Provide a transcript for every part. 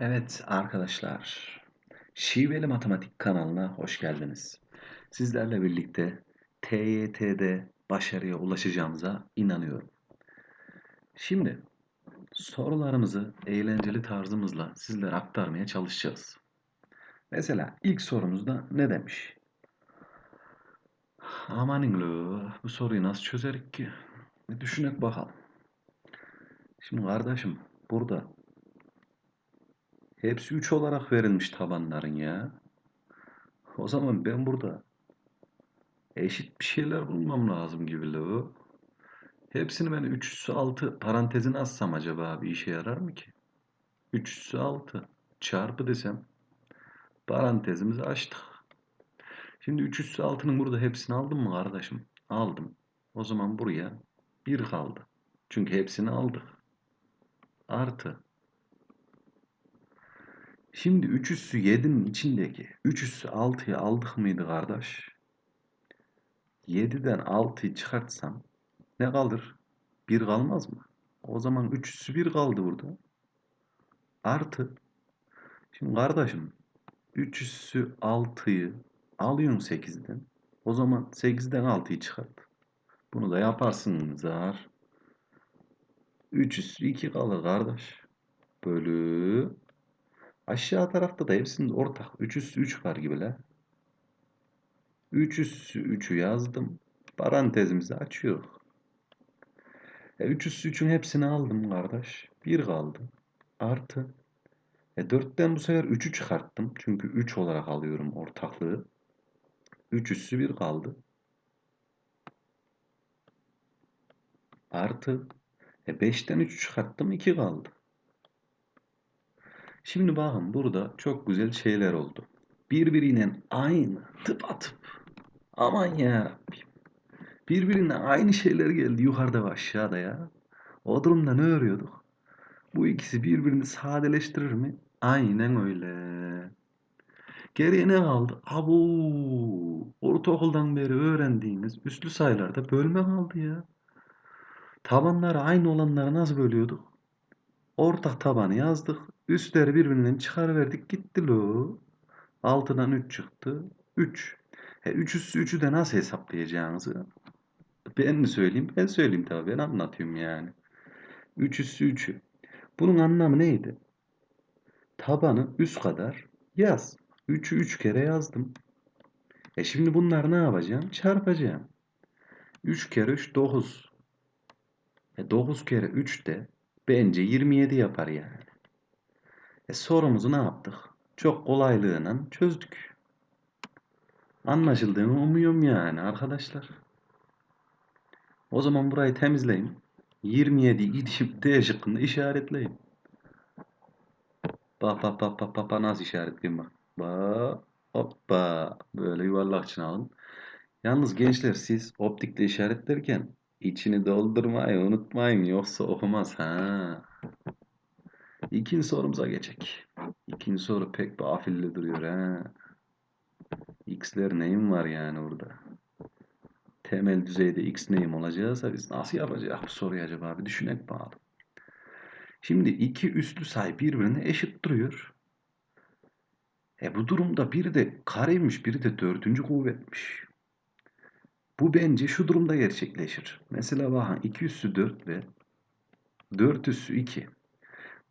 Evet arkadaşlar, Şiveli Matematik kanalına hoş geldiniz. Sizlerle birlikte TYT'de başarıya ulaşacağımıza inanıyorum. Şimdi sorularımızı eğlenceli tarzımızla sizlere aktarmaya çalışacağız. Mesela ilk sorumuzda ne demiş? Amanın bu soruyu nasıl çözerik ki? Bir düşünek bakalım. Şimdi kardeşim burada hepsi 3 olarak verilmiş tabanların ya. O zaman ben burada eşit bir şeyler bulmam lazım gibi lo. Hepsini ben 3 üssü 6 parantezine assam acaba bir işe yarar mı ki? 3 üssü 6 çarpı desem parantezimizi açtık. Şimdi 3 üssü 6'nın burada hepsini aldım mı kardeşim? Aldım. O zaman buraya 1 kaldı. Çünkü hepsini aldık. Artı. Şimdi 3 üssü 7'nin içindeki 3 üssü 6'yı aldık mıydı kardeş? 7'den 6'yı çıkartsam ne kalır? 1 kalmaz mı? O zaman 3 üssü 1 kaldı burada. Artı. Şimdi kardeşim 3 üssü 6'yı alıyorsun 8'den. O zaman 8'den 6'yı çıkart. Bunu da yaparsın zar. 3 üssü 2 kalır kardeş. Bölü. Aşağı tarafta da hepsinin ortak. 3 üssü 3 var gibi la. 3 üssü 3'ü yazdım. Parantezimizi açıyor. E 3 üssü 3'ün hepsini aldım kardeş. 1 kaldı. Artı. E 4'ten bu sefer 3'ü çıkarttım. Çünkü 3 olarak alıyorum ortaklığı. 3 üssü 1 kaldı. Artı. E 5'ten 3 çıkarttım 2 kaldı. Şimdi bakın burada çok güzel şeyler oldu. Birbiriyle aynı tıpatıp. Aman ya. Birbirinden aynı şeyler geldi yukarıda ve aşağıda ya. O durumda ne örüyorduk? Bu ikisi birbirini sadeleştirir mi? Aynen öyle. Geriye ne kaldı? Abu. Ortaokuldan beri öğrendiğimiz üslü sayılarda bölme kaldı ya. Tabanları aynı olanları nasıl bölüyorduk? Ortak tabanı yazdık. Üstleri birbirinden çıkarıverdik gitti lo. 6'dan 3 çıktı. 3. E 3 üssü 3'ü de nasıl hesaplayacağınızı ben mi söyleyeyim? Ben söyleyeyim tabii. Ben anlatıyorum yani. 3 üssü 3'ü. Bunun anlamı neydi? Tabanı üst kadar yaz. 3'ü 3 kere yazdım. E şimdi bunları ne yapacağım? Çarpacağım. 3 kere 3 9. E 9 kere 3 de bence 27 yapar yani. E sorumuzu ne yaptık? Çok kolaylığına çözdük. Anlaşıldığını umuyorum yani arkadaşlar. O zaman burayı temizleyin. 27'yi gidip D şıkkında işaretleyin. Bak bak bak bak bak, nasıl işaretleyeyim bak. Bak hoppa böyle yuvarlak için alın. Yalnız gençler siz optikte işaretlerken içini doldurmayı unutmayın yoksa okumaz ha. İkinci sorumuza geçek. İkinci soru pek bir afilli duruyor ha. X'ler neyim var yani orada? Temel düzeyde X neyim olacağız? biz nasıl yapacağız bu soruyu acaba bir düşünek bakalım. Şimdi iki üslü sayı birbirine eşit duruyor. E bu durumda biri de kareymiş, biri de dördüncü kuvvetmiş. Bu bence şu durumda gerçekleşir. Mesela bakın 2 üssü 4 ve 4 üssü 2.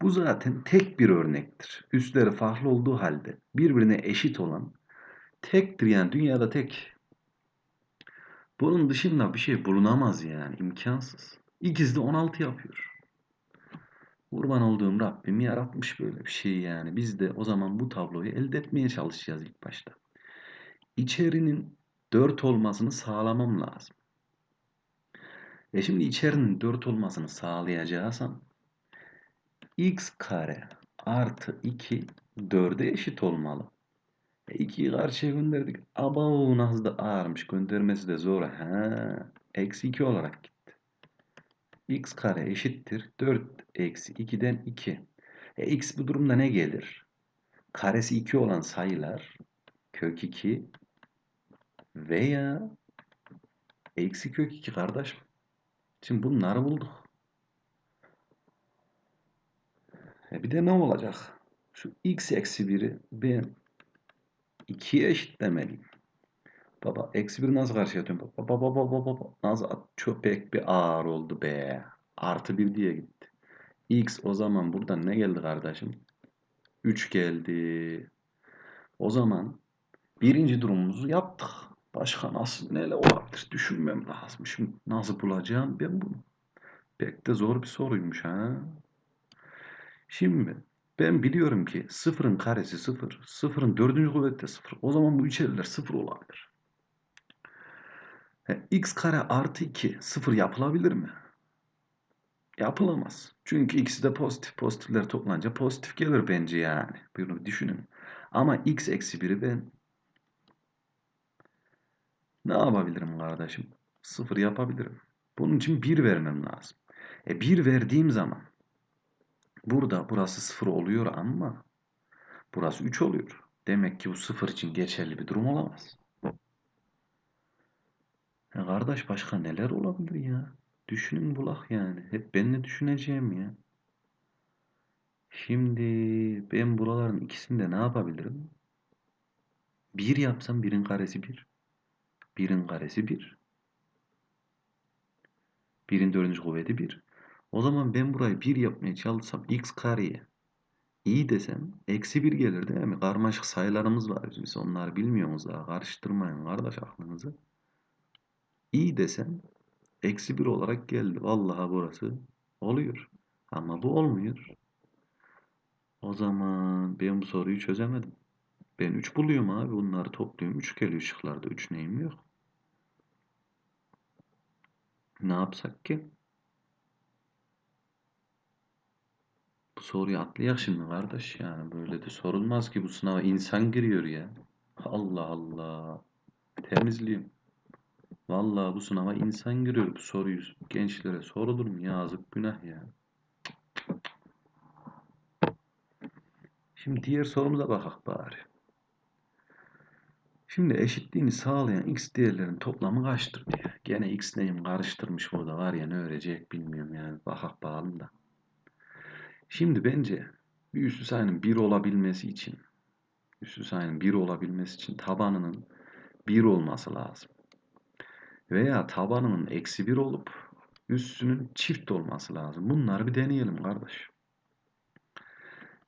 Bu zaten tek bir örnektir. Üsleri farklı olduğu halde birbirine eşit olan tektir yani dünyada tek. Bunun dışında bir şey bulunamaz yani imkansız. İkiz de 16 yapıyor. Kurban olduğum Rabbim yaratmış böyle bir şey yani. Biz de o zaman bu tabloyu elde etmeye çalışacağız ilk başta. İçerinin 4 olmasını sağlamam lazım. E şimdi içerinin 4 olmasını sağlayacaksam x kare artı 2 4'e eşit olmalı. E 2'yi karşıya gönderdik. Aba nasıl da ağırmış. Göndermesi de zor. Ha, eksi 2 olarak gitti. x kare eşittir. 4 eksi 2'den 2. E x bu durumda ne gelir? Karesi 2 olan sayılar kök 2 veya eksi kök 2 kardeş. Şimdi bunları bulduk. E bir de ne olacak? Şu x eksi 1'i ben 2'ye eşitlemeliyim. Baba eksi 1 nasıl karşıya atıyorum? Baba baba baba baba. Nasıl at? Köpek bir ağır oldu be. Artı 1 diye gitti. X o zaman buradan ne geldi kardeşim? 3 geldi. O zaman birinci durumumuzu yaptık. Başka nasıl neler olabilir düşünmem lazım. Şimdi nasıl bulacağım ben bunu? Pek de zor bir soruymuş ha. Şimdi ben biliyorum ki sıfırın karesi sıfır. Sıfırın dördüncü kuvveti de sıfır. O zaman bu içeriler sıfır olabilir. He, x kare artı 2 sıfır yapılabilir mi? Yapılamaz. Çünkü ikisi de pozitif. Pozitifler toplanınca pozitif gelir bence yani. Bunu düşünün. Ama x eksi 1'i ben ne yapabilirim kardeşim? Sıfır yapabilirim. Bunun için 1 vermem lazım. E 1 verdiğim zaman burada burası 0 oluyor ama burası 3 oluyor. Demek ki bu 0 için geçerli bir durum olamaz. Ya kardeş başka neler olabilir ya? Düşünün bulak yani. Hep ben ne düşüneceğim ya? Şimdi ben buraların ikisinde ne yapabilirim? 1 yapsam 1'in karesi 1. 1'in karesi 1. 1'in dördüncü kuvveti 1. O zaman ben burayı 1 yapmaya çalışsam x kareye i desem eksi 1 gelir değil mi? Karmaşık sayılarımız var. Biz onları bilmiyoruz daha. Karıştırmayın kardeş aklınızı. i desem eksi 1 olarak geldi. Vallahi burası oluyor. Ama bu olmuyor. O zaman ben bu soruyu çözemedim. Ben 3 buluyorum abi. Bunları topluyorum. 3 geliyor şıklarda. 3 neyim yok. Ne yapsak ki? Soruyu atlayak şimdi kardeş yani. Böyle de sorulmaz ki bu sınava insan giriyor ya. Allah Allah. Temizleyeyim. Vallahi bu sınava insan giriyor. Bu soruyu gençlere sorulur mu? Yazık günah ya. Şimdi diğer sorumuza bakak bari. Şimdi eşitliğini sağlayan x değerlerin toplamı kaçtır diye. Gene x neyim karıştırmış burada var ya ne öğrenecek bilmiyorum yani. Bakak bakalım da. Şimdi bence bir üstü sayının 1 olabilmesi için üstü sayının 1 olabilmesi için tabanının 1 olması lazım. Veya tabanının eksi 1 olup üstünün çift olması lazım. Bunları bir deneyelim kardeş.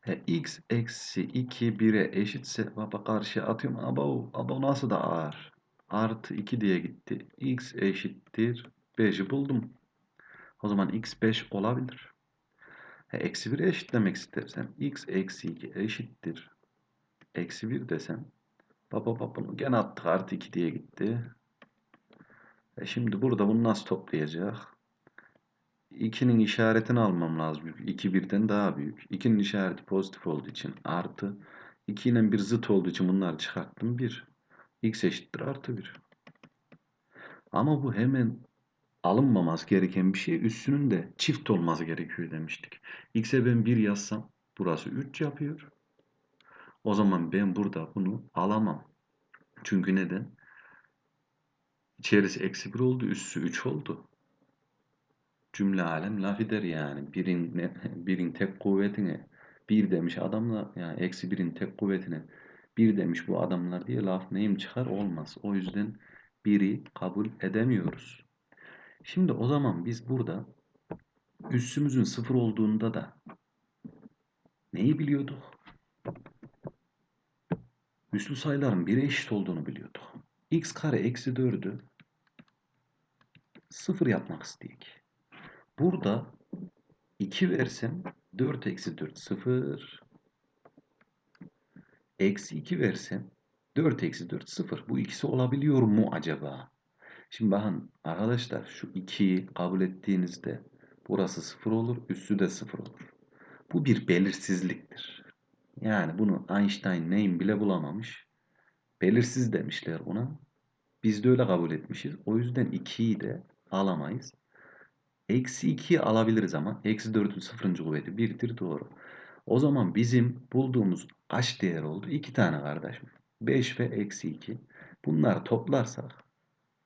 He, x eksi 2 1'e eşitse baba karşıya atıyorum. Abo, abo nasıl da ağır. Artı 2 diye gitti. x eşittir 5'i buldum. O zaman x 5 olabilir. He, eksi 1'e eşitlemek istersem x eksi 2 eşittir. Eksi 1 desem baba baba bunu gene attık artı 2 diye gitti. E şimdi burada bunu nasıl toplayacak? 2'nin işaretini almam lazım. 2 birden daha büyük. 2'nin işareti pozitif olduğu için artı. 2 ile bir zıt olduğu için bunları çıkarttım. 1. x eşittir artı 1. Ama bu hemen alınmaması gereken bir şey. Üstünün de çift olması gerekiyor demiştik. x'e ben 1 yazsam burası 3 yapıyor. O zaman ben burada bunu alamam. Çünkü neden? İçerisi eksi 1 oldu. Üssü 3 oldu cümle alem laf eder yani. Birin, ne, birin tek kuvvetine bir demiş adamla yani eksi birin tek kuvvetine bir demiş bu adamlar diye laf neyim çıkar olmaz. O yüzden biri kabul edemiyoruz. Şimdi o zaman biz burada üssümüzün sıfır olduğunda da neyi biliyorduk? Üslü sayıların bire eşit olduğunu biliyorduk. x kare eksi 4'ü sıfır yapmak isteyik. Burada 2 versem 4 eksi 4 0. Eksi 2 versem 4 eksi 4 0. Bu ikisi olabiliyor mu acaba? Şimdi bakın arkadaşlar şu 2'yi kabul ettiğinizde burası 0 olur, üssü de 0 olur. Bu bir belirsizliktir. Yani bunu Einstein neyim bile bulamamış. Belirsiz demişler buna. Biz de öyle kabul etmişiz. O yüzden 2'yi de alamayız. Eksi 2'yi alabiliriz ama eksi 4'ün sıfırıncı kuvveti 1'dir doğru. O zaman bizim bulduğumuz kaç değer oldu? 2 tane kardeşim. 5 ve eksi 2. Bunları toplarsak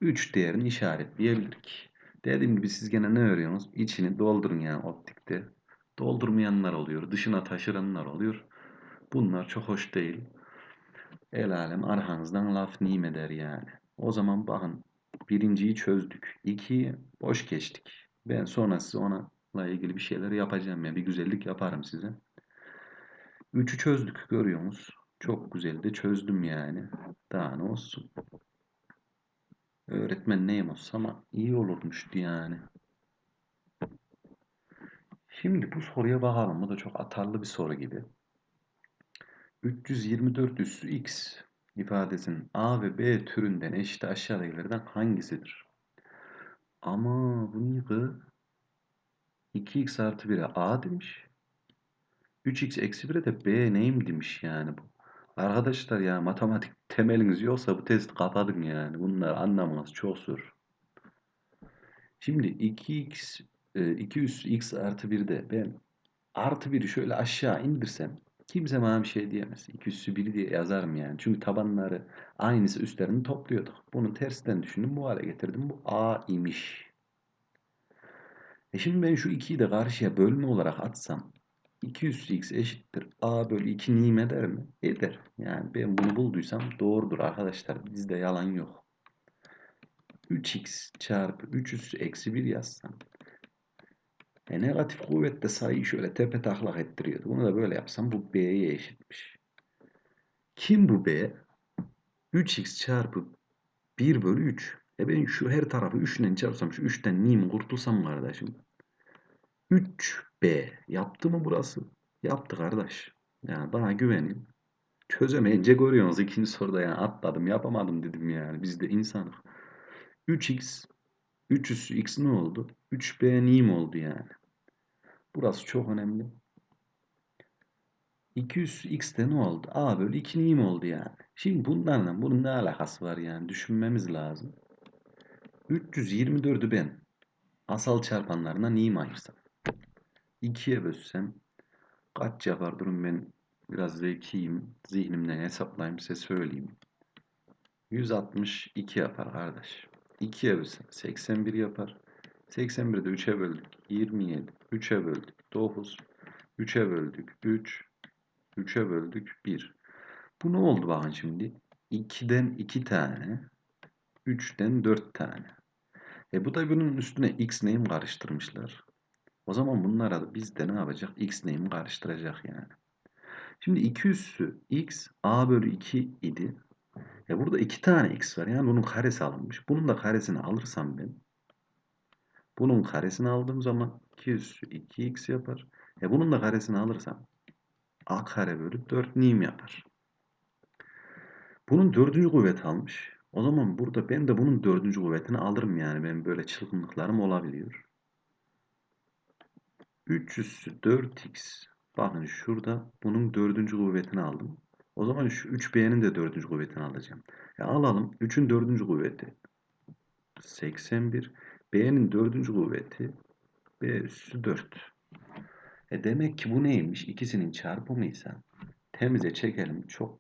3 değerini işaretleyebiliriz. Dediğim gibi siz gene ne örüyorsunuz? İçini doldurun yani optikte. Doldurmayanlar oluyor. Dışına taşıranlar oluyor. Bunlar çok hoş değil. El alem arkanızdan laf nim eder yani. O zaman bakın birinciyi çözdük. İkiyi boş geçtik. Ben sonra size onunla ilgili bir şeyler yapacağım. Yani bir güzellik yaparım size. Üçü çözdük görüyor musunuz? Çok güzel de çözdüm yani. Daha ne olsun. Öğretmen neyim olsa ama iyi olurmuştu yani. Şimdi bu soruya bakalım. Bu da çok atarlı bir soru gibi. 324 üssü x ifadesinin a ve b türünden eşit aşağıdakilerden hangisidir? Ama bu niye kı? 2x artı 1'e a demiş. 3x eksi 1'e de b neyim demiş yani bu. Arkadaşlar ya matematik temeliniz yoksa bu testi kapatın yani. Bunlar anlamanız çok zor. Şimdi 2x 2 üssü x artı 1'de ben artı 1'i şöyle aşağı indirsem kimse bana bir şey diyemez. 2 üssü 1 diye yazarım yani. Çünkü tabanları aynısı üstlerini topluyorduk. Bunu tersten düşündüm bu hale getirdim. Bu a imiş. E şimdi ben şu 2'yi de karşıya bölme olarak atsam 2 üssü x eşittir. a bölü 2 nim eder mi? Eder. Yani ben bunu bulduysam doğrudur arkadaşlar. Bizde yalan yok. 3x çarpı 3 üssü eksi 1 yazsam. E negatif kuvvette sayıyı şöyle tepe taklak ettiriyordu. Bunu da böyle yapsam bu b'ye eşitmiş. Kim bu b? 3x çarpı 1 bölü 3. E ben şu her tarafı 3 ile çarpsam şu 3'ten nim kurtulsam kardeşim. 3b yaptı mı burası? Yaptı kardeş. Yani bana güvenin. Çözemeyince görüyorsunuz ikinci soruda yani atladım yapamadım dedim yani. Biz de insanız. 3x 3 üssü x ne oldu? 3b nim oldu yani. Burası çok önemli. 2 üssü x'te ne oldu? a bölü 2 nim oldu yani. Şimdi bunlarla bunun ne alakası var yani düşünmemiz lazım. 324'ü ben asal çarpanlarına nim ayırsam. 2'ye bölsem kaç yapar durun ben biraz zekiyim. Zihnimden hesaplayayım size söyleyeyim. 162 yapar kardeş. 2'ye bölsem 81 yapar. 81'i de 3'e böldük. 27. 3'e böldük. 9. 3'e böldük. 3. 3'e böldük. 1. Bu ne oldu bakın şimdi? 2'den 2 tane. 3'ten 4 tane. E bu da bunun üstüne x neyim karıştırmışlar. O zaman bunlara da biz de ne yapacak? X neyim karıştıracak yani. Şimdi 2 üssü x a bölü 2 idi. E burada 2 tane x var. Yani bunun karesi alınmış. Bunun da karesini alırsam ben bunun karesini aldığım zaman 2 üssü 2x yapar. E bunun da karesini alırsam a kare bölü 4 nim yapar. Bunun dördüncü kuvvet almış. O zaman burada ben de bunun dördüncü kuvvetini alırım yani. Benim böyle çılgınlıklarım olabiliyor. 3 üssü 4x. Bakın şurada bunun dördüncü kuvvetini aldım. O zaman şu 3b'nin de dördüncü kuvvetini alacağım. E alalım. 3'ün dördüncü kuvveti 81. B'nin dördüncü kuvveti B üssü 4. E demek ki bu neymiş? İkisinin çarpımıysa temize çekelim. Çok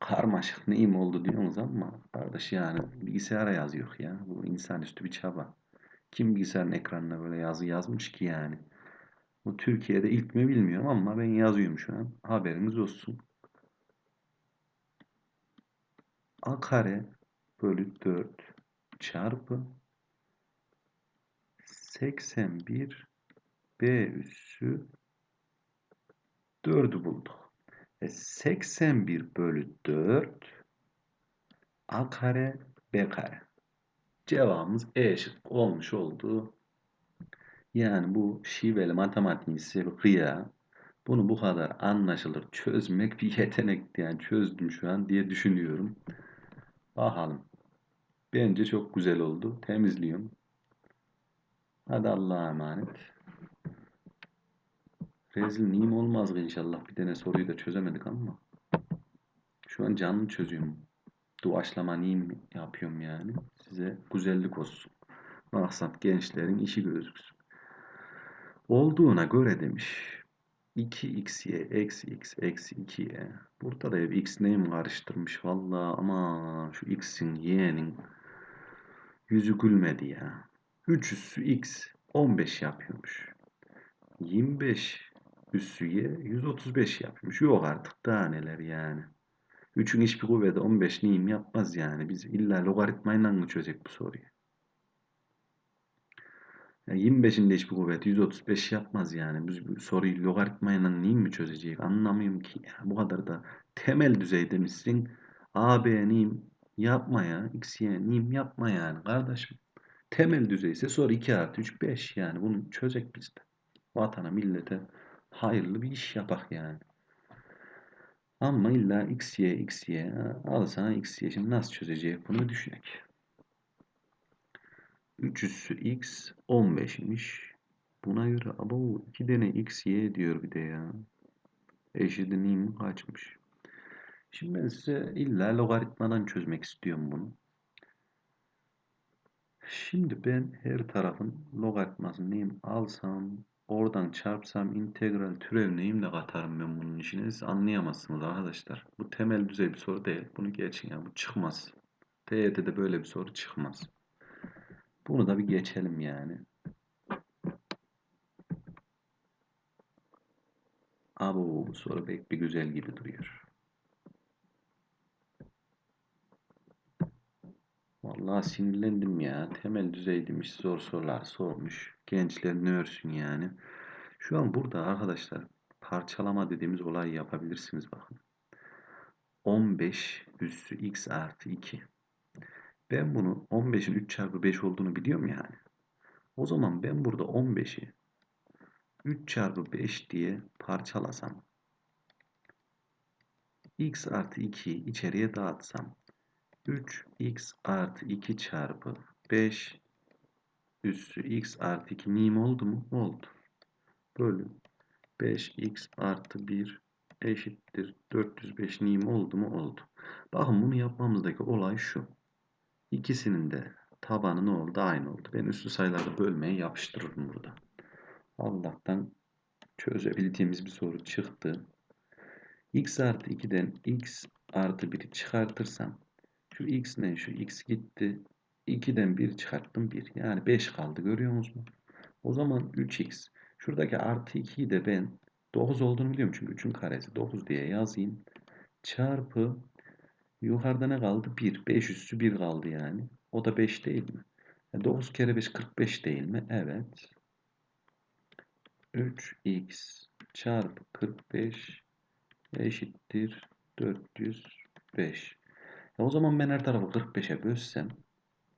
karmaşık neyim oldu diyorsunuz ama kardeş yani bilgisayara yazıyor ya. Bu insanüstü bir çaba. Kim bilgisayarın ekranına böyle yazı yazmış ki yani. Bu Türkiye'de ilk mi bilmiyorum ama ben yazıyorum şu an. Haberiniz olsun. A kare bölü 4 çarpı 81 B üssü 4'ü bulduk. E 81 bölü 4 A kare B kare. Cevabımız E şık olmuş oldu. Yani bu şiveli matematiğin kıya. Bunu bu kadar anlaşılır çözmek bir yetenekti. Yani çözdüm şu an diye düşünüyorum. Bakalım. Bence çok güzel oldu. Temizliyorum. Hadi Allah'a emanet. Rezil neyim olmaz inşallah. Bir tane soruyu da çözemedik ama. Şu an canlı çözüyorum. Duaçlama neyim yapıyorum yani. Size güzellik olsun. Maksat gençlerin işi gözüksün. Olduğuna göre demiş. 2xy eksi x eksi 2y. Burada da hep x neyim karıştırmış valla ama şu x'in y'nin yüzü gülmedi ya. 3 üssü x 15 yapıyormuş. 25 üssü y 135 yapmış. Yok artık daha neler yani. 3'ün hiçbir kuvveti 15 neyim yapmaz yani. Biz illa logaritmayla mı çözecek bu soruyu? Yani 25'in de hiçbir kuvveti 135 yapmaz yani. Biz bu soruyu logaritmayla neyim mi çözecek? Anlamıyorum ki. Ya. Bu kadar da temel düzey demişsin. A, B neyim yapma ya. X, Y neyim yapma yani kardeşim. Temel düzey ise soru 2 artı 3 5 yani. Bunu çözecek bizde. Vatana millete hayırlı bir iş yapak yani. Ama illa x, y, x, y. Al sana x, y. Şimdi nasıl çözecek bunu düşünek. 3 üssü x 15'miş. Buna göre abo 2 tane x, y diyor bir de ya. Eşitliğim kaçmış. Şimdi ben size illa logaritmadan çözmek istiyorum bunu. Şimdi ben her tarafın logaritmasını neyim alsam Oradan çarpsam integral türev neyimle katarım ben bunun işine siz anlayamazsınız arkadaşlar. Bu temel düzey bir soru değil. Bunu geçin ya bu çıkmaz. TYT'de böyle bir soru çıkmaz. Bunu da bir geçelim yani. Abo bu soru pek bir güzel gibi duruyor. Vallahi sinirlendim ya. Temel düzey demiş zor sorular sormuş. Gençler ne örsün yani. Şu an burada arkadaşlar parçalama dediğimiz olayı yapabilirsiniz bakın. 15 üssü x artı 2. Ben bunu 15'in 3 çarpı 5 olduğunu biliyorum yani. O zaman ben burada 15'i 3 çarpı 5 diye parçalasam x artı 2'yi içeriye dağıtsam 3x artı 2 çarpı 5 üssü x artı 2 mim oldu mu? Oldu. Bölü 5x artı 1 eşittir 405 nim oldu mu? Oldu. Bakın bunu yapmamızdaki olay şu. İkisinin de tabanı ne oldu? Aynı oldu. Ben üstü sayılarda bölmeye yapıştırırım burada. Allah'tan çözebildiğimiz bir soru çıktı. x artı 2'den x artı 1'i çıkartırsam şu x ne? Şu x gitti. 2'den 1 çıkarttım 1. Yani 5 kaldı. Görüyor musunuz? O zaman 3x. Şuradaki artı 2'yi de ben 9 olduğunu biliyorum. Çünkü 3'ün karesi 9 diye yazayım. Çarpı yukarıda ne kaldı? 1. 5 üssü 1 kaldı yani. O da 5 değil mi? 9 e, kere 5 45 değil mi? Evet. 3x çarpı 45 eşittir 405. E o zaman ben her tarafı 45'e bölsem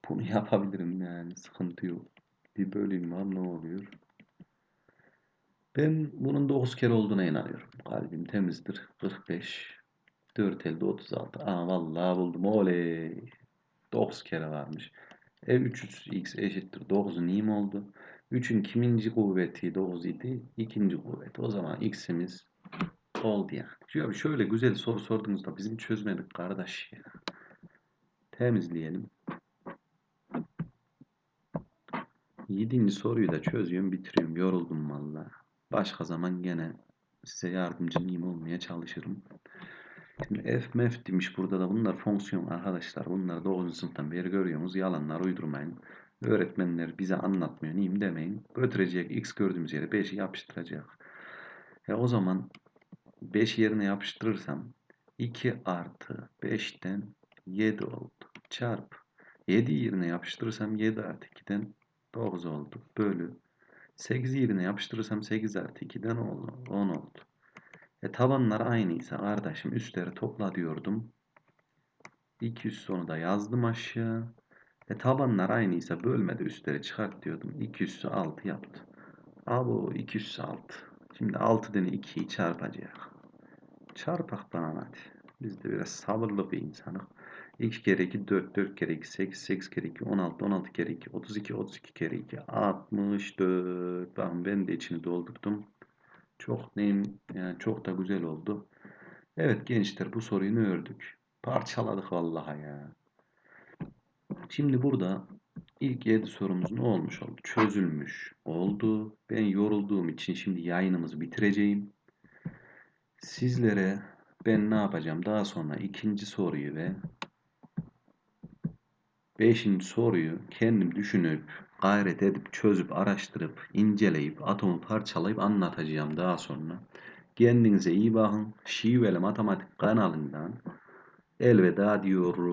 bunu yapabilirim yani. Sıkıntı yok. Bir böleyim var ne oluyor? Ben bunun 9 kere olduğuna inanıyorum. Kalbim temizdir. 45. 4 elde 36. Aa vallahi buldum. Oley. 9 kere varmış. E 3 x eşittir 9 neyim oldu? 3'ün kiminci kuvveti 9 idi? İkinci kuvveti. O zaman x'imiz oldu yani. Şöyle, şöyle güzel soru sorduğunuzda bizim çözmedik kardeş ya. Temizleyelim. Yedinci soruyu da çözüyorum bitiriyorum. Yoruldum valla. Başka zaman gene size yardımcı olmaya çalışırım. Şimdi f mef demiş burada da bunlar fonksiyon arkadaşlar. Bunları 9. sınıftan beri görüyorsunuz. Yalanlar uydurmayın. Öğretmenler bize anlatmıyor. Neyim demeyin. Götürecek x gördüğümüz yere 5'i yapıştıracak. E o zaman 5 yerine yapıştırırsam 2 artı 5'ten 7 oldu. Çarp. 7 yerine yapıştırırsam 7 artı 2'den 9 oldu. Bölü 8 yerine yapıştırırsam 8 artı 2'den 10 oldu. E tabanlar aynıysa kardeşim üstleri topla diyordum. 200 sonu da yazdım aşağı. E tabanlar aynıysa bölmede üstleri çıkart diyordum. 200'ü 6 yaptı. Abo 200'ü 6. Şimdi 6 tane 2'yi çarpacak. Çarpak bana hadi. Biz de biraz sabırlı bir insanız. 2 kere 2 4, 4 kere 2 8, 8 kere 2 16, 16 kere 2 32, 32 kere 2 64. Bakın ben de içini doldurdum. Çok neyim yani çok da güzel oldu. Evet gençler bu soruyu ne ördük? Parçaladık vallahi ya. Şimdi burada ilk 7 sorumuz ne olmuş oldu? Çözülmüş oldu. Ben yorulduğum için şimdi yayınımızı bitireceğim. Sizlere ben ne yapacağım? Daha sonra ikinci soruyu ve beşinci soruyu kendim düşünüp gayret edip çözüp araştırıp inceleyip atomu parçalayıp anlatacağım daha sonra. Kendinize iyi bakın. Şiveli Matematik kanalından elveda diyorum.